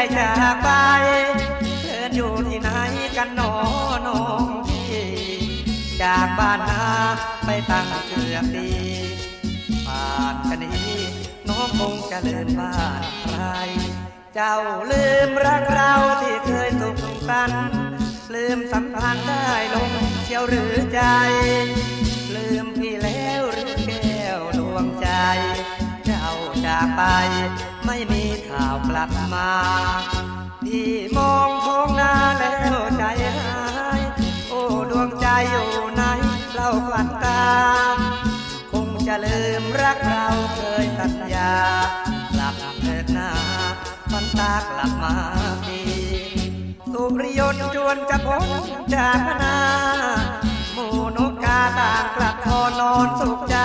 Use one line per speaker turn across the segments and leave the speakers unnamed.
ญ่จากไปเดินอยู่ที่ไหนกันหนอน้องพี่จากบ้านนาไปตั้งเกือบปีป่านกันนี้น้องคงจะเลินบ้านใคร เจ้าลืมรักเราที่เคยสุขสันต์ลืมสัมพันธ์ได้ลงเชียวหรือใจ ไป ไม่มีข่าวกลับมาพี่มองท้องนาแล้วใจหาย โอ้ดวงใจอยู่ไหนเล่าควันตา คงจะลืมรักเราเคยสัญญากลับเถิดนาฝันตากลับมาทีสุริยนต์จวนจะพ้นจากนาหมูนกกาต่างกลับพอนอนสุขใจ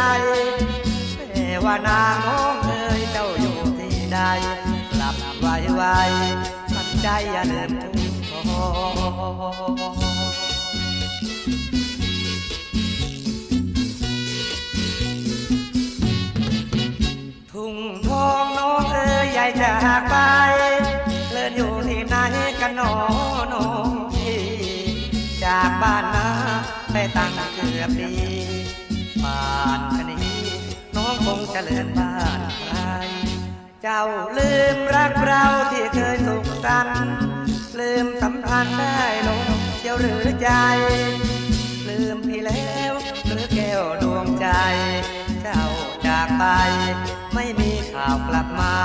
แต่ว่านาง ที่ใดกลับไวไวๆฝันใจอย่าลืมทุ่งทองทุ่งทองน้องเอ๋ยใหญ่จากไปเลินอยู่ที่ไหนกันหนอน้องพี่จากบ้านนาไปตั้งเกือบปีบ้านคนนี้ น้องคงจะเลินบ้านใคร เจ้าลืมรักเราที่เคยสุขสันต์ลืมสัมพันธ์ได้ลงเชียวหรือใจ ลืมพี่แล้วหรือแก้วดวงใจ เจ้าจากไป ไม่มีข่าวกลับมา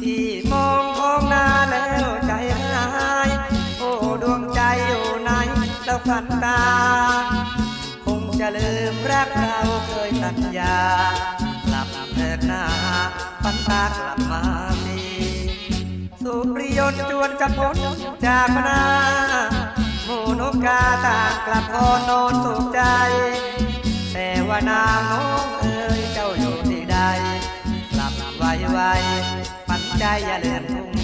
ที่มองท้องนาแล้วใจหายโอ้ดวงใจอยู่ไหนแล้วฝันตา คงจะลืมรักเราเคยสัญญาากลับมาดีสุริยนจวนจะพ้นจากนาหมูนกกาต่างกลับพอนนอนสุขใจ แต่ว่านางน้องเอ๋ยเจ้าอยู่ที่ใด กลับไวไวๆปันใจอย่าเลื่อนทุ่ง